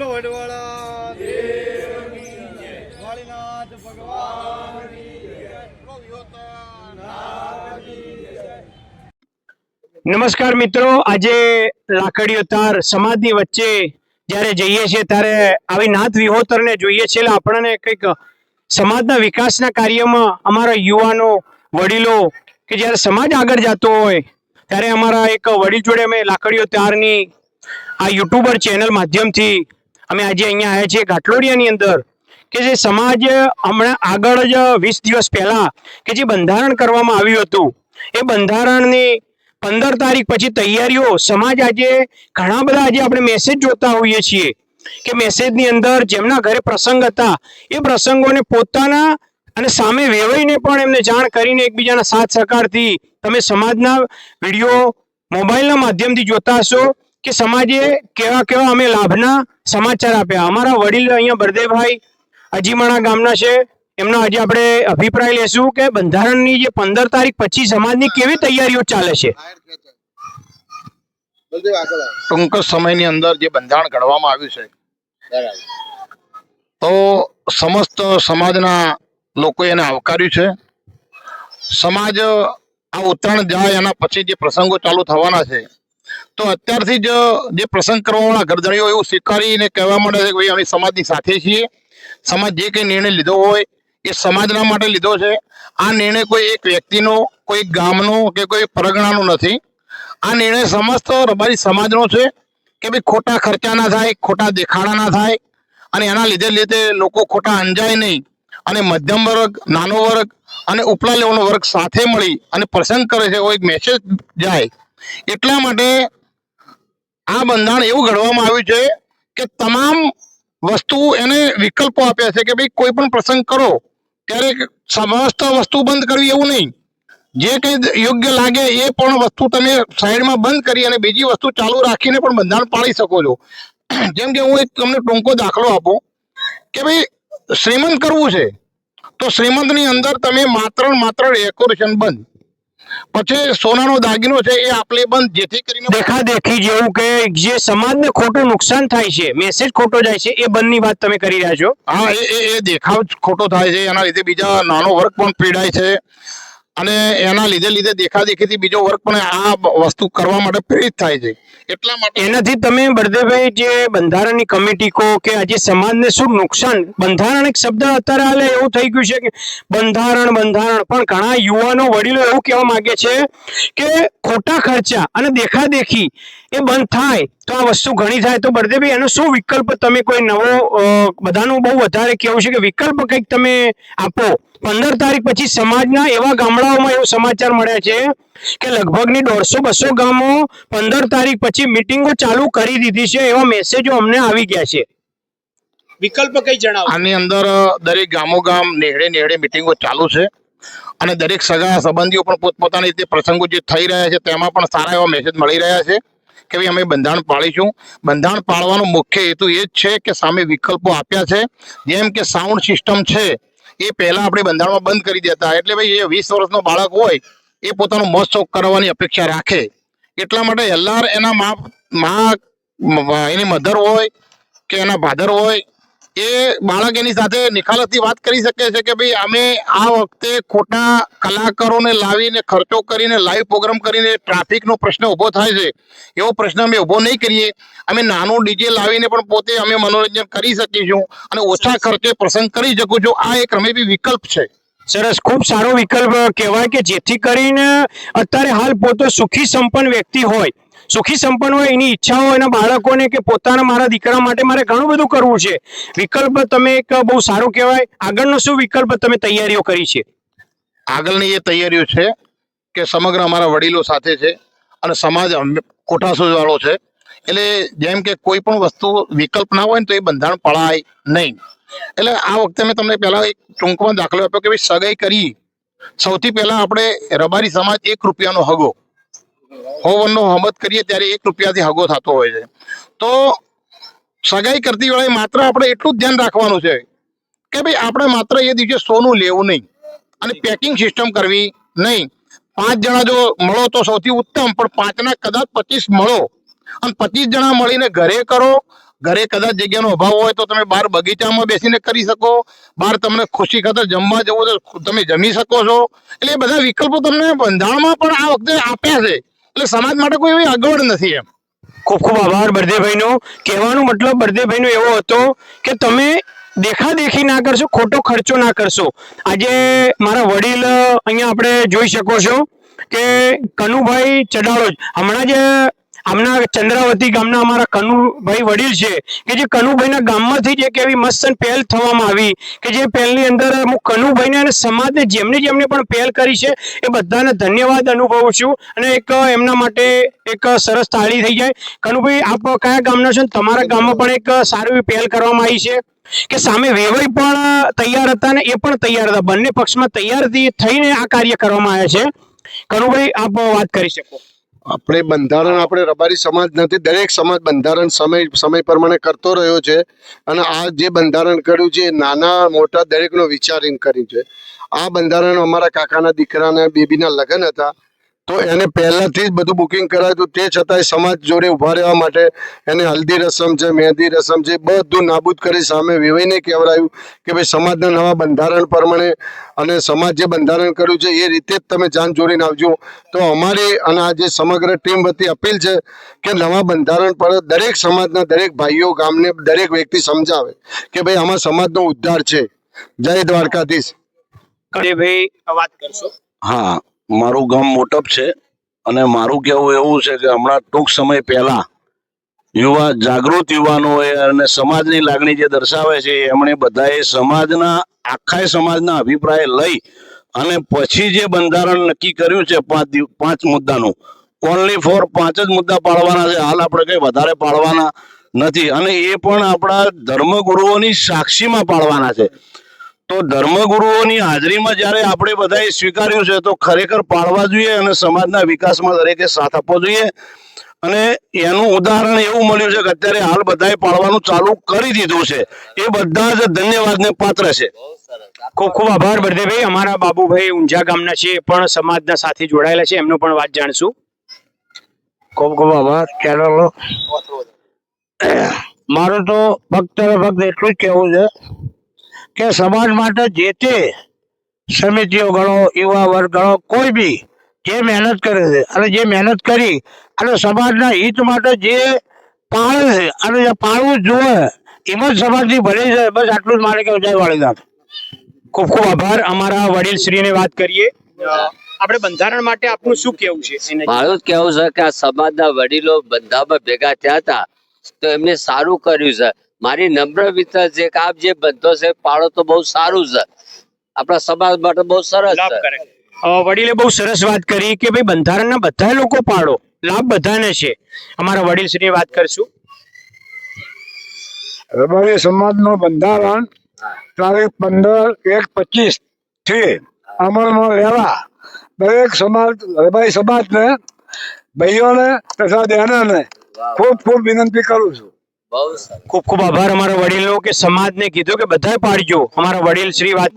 બોલો વડવાળા વાળીનાથ ભગવાન નમસ્કાર મિત્રો આજે લાકડીઓ તાર સમાજની વચ્ચે જ્યારે જઈએ છીએ ત્યારે આવી નાથ વિહોતરને જોઈએ છીએ. એટલે આપણને કંઈક સમાજના વિકાસના કાર્યમાં અમારા યુવાનો વડીલો કે જ્યારે સમાજ આગળ જતો હોય ત્યારે અમારા એક વડીલ જોડે અમે લાકડીઓ તારની આ યુટ્યુબર ચેનલ માધ્યમથી અમે આજે અહીંયા આવ્યા છીએ ઘાટલોડિયાની અંદર કે જે સમાજ હમણાં આગળ જ વીસ દિવસ પહેલા કે જે બંધારણ કરવામાં આવ્યું હતું, એ બંધારણની પંદર તારીખ પછી તૈયારીઓ સમાજ આજે ઘણા બધા આજે આપણે મેસેજ જોતા હોઈએ છીએ કે મેસેજની અંદર જેમના ઘરે પ્રસંગ હતા, એ પ્રસંગોને પોતાના અને સામે વેવાઈને પણ એમને જાણ કરીને એકબીજાના સાથ સહકારથી તમે સમાજના વીડિયો મોબાઈલના માધ્યમથી જોતા હશો. કે સમાજે કેવા કેવા અમે લાભના સમાચાર આપ્યા. અમારા વડીલ અહીંયા બરદેભાઈ અજીમાણા ગામના છે. એમના આજે આપણે અભિપ્રાય લેશું કે બંધારણની જે પંદર તારીખ પછી સમાજની કેવી તૈયારીઓ ચાલે છે. ટૂંક સમયની અંદર જે બંધારણ ઘડવામાં આવ્યું છે તો સમસ્ત સમાજના લોકોએ એને આવકાર્યું છે. સમાજ આ ઉત્તરાયણ જાય એના પછી જે પ્રસંગો ચાલુ થવાના છે તો અત્યારથી જ જે પ્રસંગ કરવાવાળા ગરદણીઓ એવું સ્વીકારીને કહેવા માંડે છે કે ભાઈ અમે સમાજની સાથે છીએ. સમાજ જે કંઈ નિર્ણય લીધો હોય એ સમાજના માટે લીધો છે. આ નિર્ણય કોઈ એક વ્યક્તિનો, કોઈ ગામનો કે કોઈ પરગણાનો નથી. આ નિર્ણય સમસ્ત રબારી સમાજનો છે કે ભાઈ ખોટા ખર્ચા ના થાય, ખોટા દેખાડા ના થાય અને એના લીધે લીધે લોકો ખોટા અંજાય નહીં અને મધ્યમ વર્ગ, નાનો વર્ગ અને ઉપલા લેવલનો વર્ગ સાથે મળી અને પ્રસંગ કરે છે, એવો એક મેસેજ જાય. એટલા માટે આ બંધારણ એવું ઘડવામાં આવ્યું છે કે તમામ વસ્તુ એને વિકલ્પો આપ્યા છે કે ભાઈ કોઈ પણ પ્રસંગ કરો, ત્યારે સમસ્ત વસ્તુ બંધ કરવી એવું નહીં. જે કંઈ યોગ્ય લાગે એ પણ વસ્તુ તમે સાઈડમાં બંધ કરી અને બીજી વસ્તુ ચાલુ રાખીને પણ બંધારણ પાળી શકો છો. જેમ કે હું એક તમને ટૂંકો દાખલો આપું કે ભાઈ શ્રીમંત કરવું છે, તો શ્રીમંતની અંદર તમે માત્ર માત્ર ડેકોરેશન બંધ. પછી સોનાનો દાગીનો છે એ આપલે બંધ જેથી કરીને દેખા દેખી જેવું કે જે સમાજને ખોટું નુકસાન થાય છે મેસેજ ખોટો જાય છે એ બંધની વાત તમે કરી રહ્યા છો. હા એ એ- એ દેખાવ ખોટો થાય છે એના લીધે બીજા નાનો વર્ગ પણ પીડાય છે. અને એના લીધે લીધે દેખાદેખીથી બીજો વર્ગ પણ આ વસ્તુ કરવા માટે પ્રેરિત થાય છે. એટલા માટે એનાથી તમે બળદેવભાઈ જે બંધારણની કમિટી કહો કે આજે સમાજને શું નુકસાન? બંધારણ એક શબ્દ અત્યારે હાલે એવું થઈ ગયું છે કે બંધારણ બંધારણ. પણ ઘણા યુવાનો વડીલો એવું કહેવા માંગે છે કે ખોટા ખર્ચા અને દેખાદેખી એ બંધ થાય તો આ વસ્તુ ઘણી થાય. તો બળદેવભાઈ એનો શું વિકલ્પ તમે કોઈ નવો બધાનું બહુ વધારે કહેવું છે કે વિકલ્પ કંઈક તમે આપો? પંદર તારીખ પછી સમાજના એવા ગામડાઓમાં એવો સમાચાર મળ્યા છે કે લગભગની દોઢસો બસો ગામો પંદર તારીખ પછી મિટિંગો ચાલુ કરી દીધી છે એવા મેસેજો અમને આવી ગયા છે. વિકલ્પ કઈ જણાવો? આની અંદર દરેક ગામો ગામ નેહડે નેહડે મિટિંગો ચાલુ છે અને દરેક સગા સંબંધીઓ પણ પોતપોતાની રીતે પ્રસંગો જે થઈ રહ્યા છે. તેમાં પણ સારા એવા મેસેજ મળી રહ્યા છે. કે ભાઈ અમે બંધારણ પાળીશું. બંધારણ પાળવાનો મુખ્ય હેતુ એ જ છે કે સામે વિકલ્પો આપ્યા છે. જેમ કે સાઉન્ડ સિસ્ટમ છે, એ પહેલાં આપણે બંધારણમાં બંધ કરી દેતા. એટલે ભાઈ એ વીસ વર્ષનો બાળક હોય, એ પોતાનો મોજ શોખ કરવાની અપેક્ષા રાખે. એટલા માટે એલઆર એના મા મા, એની મધર હોય કે એના ફાધર હોય એ બાળક એની સાથે નિખાલસથી વાત કરી શકે છે કે ભાઈ, અમે આ વખતે ખોટા કલાકારોને લાવીને, ખર્ચો કરીને લાઈવ પ્રોગ્રામ કરીને ટ્રાફિકનો પ્રશ્ન ઊભો થાય છે. એવો પ્રશ્ન અમે ઊભો નહીં કરીએ. અમે નાનું ડીજે લાવીને પણ પોતે અમે મનોરંજન કરી શકીશું અને ઓછા ખર્ચે પ્રસંગ કરી શકું છું. આ એક રમેબી વિકલ્પ છે. સરસ. ખૂબ સારો વિકલ્પ કહેવાય કે જેથી કરીને અત્યારે હાલ પોતે સુખી સંપન્ન વ્યક્તિ હોય. સુખી સંપન્ન હોય, એની ઈચ્છા હોય એના બાળકોને કે પોતાના મારા દીકરા માટે મારે ઘણું બધું કરવું છે. વિકલ્પ તમે એક બહુ સારું કહેવાય. આગળનો શું વિકલ્પ તમે તૈયારીઓ કરી છે? આગળની એ તૈયારીઓ છે કે સમગ્ર અમારા વડીલો સાથે છે અને સમાજ હંમે- કોઠાસૂઝ છે. એટલે જેમ કે કોઈ પણ વસ્તુ વિકલ્પ ના હોય ને તો એ બંધારણ પડાય નહીં. એટલે આ વખતે મેં તમને પહેલાં એક ટૂંકમાં દાખલો આપ્યો કે ભાઈ સગાઈ કરી. સૌથી પહેલાં આપણે રબારી સમાજ એક રૂપિયાનો હગો હોવનનો હમત કરીએ ત્યારે એક રૂપિયાથી હગો થતો હોય છે. તો સગાઈ કરતી વેળાએ માત્ર આપણે એટલું જ ધ્યાન રાખવાનું છે કે ભાઈ આપણે માત્ર એ દિવસે સોનું લેવું નહીં અને પેકિંગ સિસ્ટમ કરવી નહીં. પાંચ જણા જો મળો તો સૌથી ઉત્તમ, પણ પાંચના કદાચ પચીસ મળો અને પચીસ જણા મળીને ઘરે કરો, ઘરે કદાચ જગ્યાનો અભાવ હોય તો તમે બહાર બગીચામાં બેસીને કરી શકો, બહાર તમને ખુશી ખાતર જમવા જવું તો તમે જમી શકો છો. એટલે બધા વિકલ્પો તમને બંધારણમાં પણ આ વખતે આપ્યા છે. એટલે સમાજ માટે કોઈ એવી અગવડ નથી એમ. ખૂબ ખૂબ આભાર બળદેવભાઈનો. કહેવાનો મતલબ બળદેવભાઈનો એવો હતો કે તમે દેખાદેખી ના કરશો, ખોટો ખર્ચો ના કરશો. આજે મારા વડીલ અહીંયા આપણે જોઈ શકો છો કે કનુભાઈ ચડાળો હમણાં જે આમના ચંદ્રાવતી ગામના અમારા કનુભાઈ વડીલ છે, કે જે કનુભાઈના ગામમાંથી જ એક એવી મસ્ત પહેલ થવામાં આવી, કે જે પહેલની અંદર હું કનુભાઈને અને સમાજને જેમને જેમને પણ પહેલ કરી છે, એ બધાને ધન્યવાદ અનુભવું છું અને એક એમના માટે એક સરસ તાળી થઈ જાય. કનુભાઈ, આપ કયા ગામના છો? તમારા ગામમાં પણ એક સારી એવી પહેલ કરવામાં આવી છે? કે સામે વેવાઈ પણ તૈયાર હતા ને એ પણ તૈયાર હતા. બંને પક્ષમાં તૈયારથી થઈને આ કાર્ય કરવામાં આવ્યા છે. કનુભાઈ, આપ વાત કરી શકો. આપણે બંધારણ આપણે રબારી સમાજ નથી, દરેક સમાજ બંધારણ સમય સમય પ્રમાણે કરતો રહ્યો છે અને આ જે બંધારણ કર્યું છે નાના મોટા દરેકનો વિચારીને કર્યું છે. આ બંધારણ અમારા કાકાના દીકરાના બેબીના લગ્ન હતા. તો એને પહેલાથી જ બધું બુકિંગ કરાવ્યું તે છતાંય સમાજ જોડે ઊભા રહેવા માટે એને હલ્દી રસમ છે મહેંદી રસમ છે બધું નાબૂદ કરી સામે વિવયને કહેવરાયું કે ભાઈ સમાજના નવા બંધારણ પ્રમાણે અને સમાજ જે બંધારણ કર્યું છે એ રીતે જ તમે જાન જોડીને આવજો. તો અમારી અને આ જે સમગ્ર ટીમ વતી અપીલ છે કે નવા બંધારણ પર દરેક સમાજના દરેક ભાઈઓ ગામને દરેક વ્યક્તિ સમજાવે કે ભાઈ આમાં સમાજનો ઉદ્ધાર છે. જય દ્વારકાધીશ. ભાઈ વાત કરશો? હા. મારું ગામ મોટપ છે અને મારું કહેવું એવું છે કે હમણાં ટૂંક સમય પહેલા યુવા, જાગૃત યુવાનોએ અને સમાજની લાગણી જે દર્શાવે છે, એમણે બધાએ સમાજના, આખા સમાજના અભિપ્રાય લઈ અને પછી જે બંધારણ નક્કી કર્યું છે પાંચ પાંચ મુદ્દાનું ઓનલી ફોર પાંચ જ મુદ્દા પાળવાના છે, હાલ આપણે કઈ વધારે પાળવાના નથી. અને એ પણ આપણા ધર્મગુરુઓની સાક્ષીમાં પાળવાના છે. તો ધર્મગુરુઓની હાજરીમાં જ્યારે આપણે બધાએ સ્વીકાર્યું છે તો ખરેખર પાળવા જોઈએ અને સમાજના વિકાસમાં દરેકે સાથ આપવો જોઈએ. અને એનું ઉદાહરણ એવું મળ્યું છે કે અત્યારે હાલ બધાએ પાળવાનું ચાલુ કરી દીધું છે. એ બધા જ ધન્યવાદને પાત્ર છે. ખૂબ ખૂબ આભાર બળદેવભાઈ. અમારા બાબુભાઈ ઊંઝા ગામના છે એ પણ સમાજના સાથે જોડાયેલા છે. એમનો પણ વાત જાણશું. ખૂબ ખૂબ આભાર. ચેનલો મારું તો ફક્ત ભક્ત ફક્ત એટલું જ કહેવું છે કે સમાજ માટે જે તે સમિતિઓ ગણો યુવા વર્ગ ગણો કોઈ બી જે મહેનત કરે છે અને જે મહેનત કરી અને સમાજના હિત માટે જે પાળે છે અને જે પાળવું જ જોઈએ, એમાં જ સમાજની ભલી છે, બસ આટલું જ મારે કેવું જય વાળીનાથ. ખૂબ ખૂબ આભાર. અમારા વડીલ શ્રીને વાત કરીએ. આપણે બંધારણ માટે આપનું શું કેવું છે મારું કેવું છે કે આ સમાજના વડીલો બંધામાં ભેગા થયા હતા, તો એમને સારું કર્યું છે. મારી નમ્ર વિનંતી છે કે આપ જે બંધો છે પાડો તો બહુ સારું છે. આપણા સમાજ માટે બહુ સરસ લાભ છે. વડીલે બહુ સરસ વાત કરી કે ભાઈ બંધારણના બધા લોકો પાડો. લાભ બધાને છે. અમારા વડીલ શ્રી વાત કરશું. રબારી સમાજનું બંધારણ તારીખ પંદર એક પચીસથી અમલમાં લેવા દરેક સમાજ રબારી સમાજને ભાઈઓને તથા બહેનોને ખૂબ ખૂબ વિનંતી કરું છું. ખૂબ ખૂબ આભાર અમારા વડીલો કે સમાજને કીધું કે બધા પાડજો. અમારા વડીલ શ્રી વાત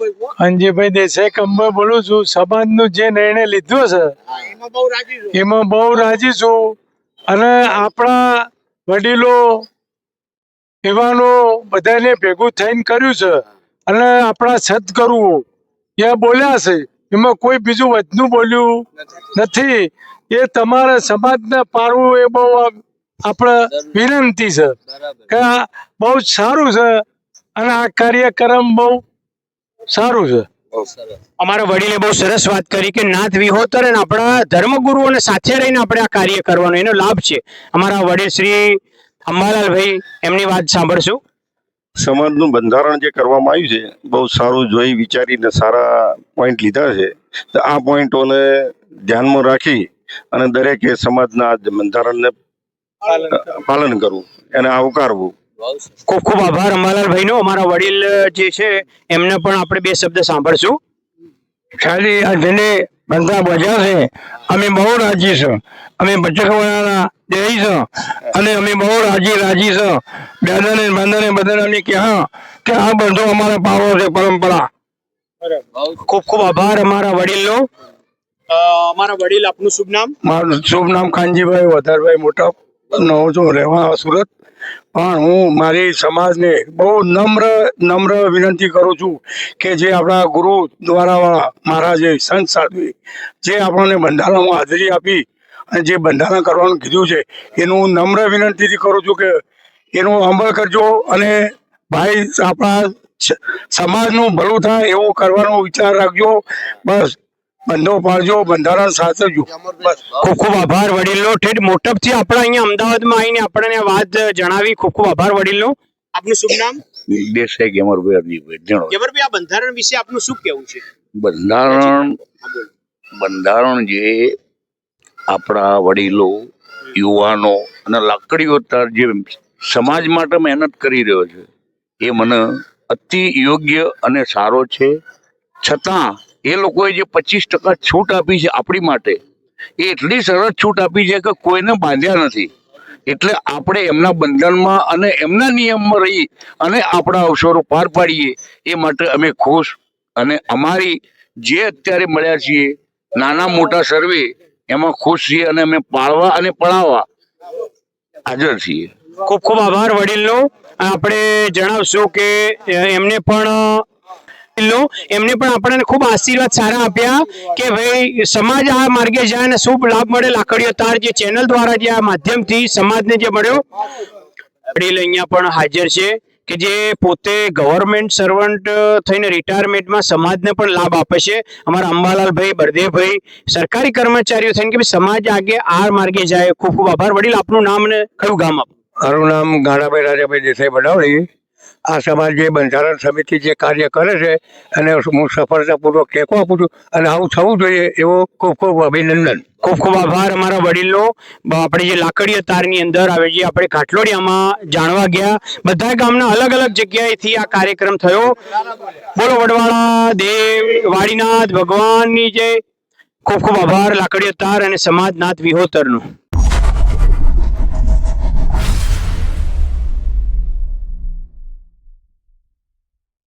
અંજીભાઈ દેસાઈ કંબો બોલું છું. સમાજનું જે નિર્ણય લીધો છે એમાં બહુ રાજી છું. અને આપણા વડીલો યુવાનો બધાને ભેગું થઈને કર્યું છે. અને આપણા સદગુરુઓ એ બોલ્યા છે. એમાં કોઈ બીજું વધનું બોલ્યું નથી. એ તમારે સમાજને પાડવું એ બહુ આપણે વિનંતી છે કે આ બહુ જ સારું છે અને આ કાર્યક્રમ બહુ સારું છે. અમારા વડીલે બહુ સરસ વાત કરી કે નાથ વિહોતર અને આપણા ધર્મગુરુઓને સાથે રહીને આપણે આ કાર્ય કરવાનો એનો લાભ છે. અમારા વડીલ શ્રી અંબાલાલભાઈ એમની વાત સાંભળશું. સમાજનું બંધારણ જે કરવામાં આવ્યું છે બહુ સારું જોઈ વિચારીને સારા પોઈન્ટ લીધા છે. તો આ પોઈન્ટોને ધ્યાનમાં રાખી અને દરેકે સમાજના બંધારણને પાલન કરવું. એને આવકારવું ખૂબ ખૂબ આભાર અંબાલાલભાઈનો. અમારા વડીલ જે છે એમને પણ આપણે બે શબ્દ સાંભળશું. ખાલી આ જેને બંધા બજાર છે અમે બહુ રાજી છો. અમે બચકવાળાના દેહી છો અને અમે બહુ રાજી રાજી છો. દાદાને બાંધાને બધાને અમે કહ્યા કે આ બધો અમારો પાવો છે પરંપરા. ખૂબ ખૂબ આભાર અમારા વડીલનો. અમારા વડીલ આપનું શુભ નામ? મારું શુભ નામ ખાનજીભાઈ વધારભાઈ મોટા. નવો છું રહેવા સુરત. પણ હું મારી સમાજને બહુ નમ્ર નમ્ર વિનંતી કરું છું કે જે આપણા ગુરુ દ્વારા મહારાજે સંત સાધુએ જે આપણને બંધારણમાં હાજરી આપી અને જે બંધારણ કરવાનું કીધું છે, એનું હું નમ્ર વિનંતીથી કરું છું કે એનો અમલ કરજો અને ભાઈ આપણા સમાજનું ભલું થાય એવું કરવાનો વિચાર રાખજો. બસ. બંધો પાડજો બંધારણ સાચવજો. ખૂબ ખૂબ આભાર વડીલનો. ઠેઠ મોટપથી આપણે અહીંયા અમદાવાદમાં આવીને આપણને વાત જણાવી. ખૂબ ખૂબ આભાર વડીલો આપનું શુભ નામ? દેસાઈ ગેમરભાઈ અરજીભાઈ જણો જબરભાઈ આ બંધારણ વિશે આપનું શું કહેવું છે? બંધારણ બંધારણ જે આપણા વડીલો યુવાનો અને લાકડીઓ તાર જે સમાજ માટે મહેનત કરી રહ્યો છે એ મને અતિ યોગ્ય અને સારો છે. છતાં એ લોકોએ જે પચીસ ટકા છૂટ આપી છે આપણી માટે, એ એટલી સરસ છૂટ આપી છે કે કોઈને બાંધ્યા નથી. એટલે આપણે એમના બંધનમાં અને એમના નિયમમાં રહી અને આપણા અવસરો પાર પાડીએ, એ માટે અમે ખુશ અને અમારી જે અત્યારે મળ્યા છીએ, નાના મોટા સર્વે, એમાં ખુશ છીએ અને અમે પાળવા અને પડાવવા હાજર છીએ. ખૂબ ખૂબ આભાર વડીલનો. આપણે જણાવશું કે એમને પણ વડીલનો એમને પણ આપણને ખૂબ આશીર્વાદ સારા આપ્યા કે ભાઈ, સમાજ આ માર્ગે જાય અને શુભ લાભ મળે. લાકડીઓ તાર જે ચેનલ દ્વારા જે આ માધ્યમથી સમાજને જે મળ્યો. વડીલ અહીંયા પણ હાજર છે કે જે પોતે ગવર્મેન્ટ સર્વન્ટ થઈને રિટાયરમેન્ટમાં સમાજને પણ લાભ આપે છે. અમારા અંબાલાલભાઈ, બળદેવભાઈ, સરકારી કર્મચારીઓ થઈને કે સમાજ આગે આ માર્ગે જાય. ખૂબ ખૂબ આભાર. વડીલ, આપનું નામ ને કયું ગામ આપ? મારું નામ ગાણાભાઈ રાજાભાઈ દેસાઈ બનાવડી આ સમાજ જે બંધારણ સમિતિ જે કાર્ય કરે છે અને હું સફળતાપૂર્વક ટેકો આપું છું અને આવું થવું જોઈએ એવો ખૂબ ખૂબ અભિનંદન. ખૂબ ખૂબ આભાર અમારા વડીલનો. બ- આપણે જે લાકડીયા તારની અંદર આવે છે, આપણે કાટલોડિયામાં જાણવા ગયા. બધા ગામના અલગ અલગ જગ્યાએથી આ કાર્યક્રમ થયો. બોલો વડવાળા, દેવ, વાડીનાથ, ભગવાનની જે ખૂબ ખૂબ આભાર, લાકડીયા તાર અને સમાજનાથ વિહોતરનો.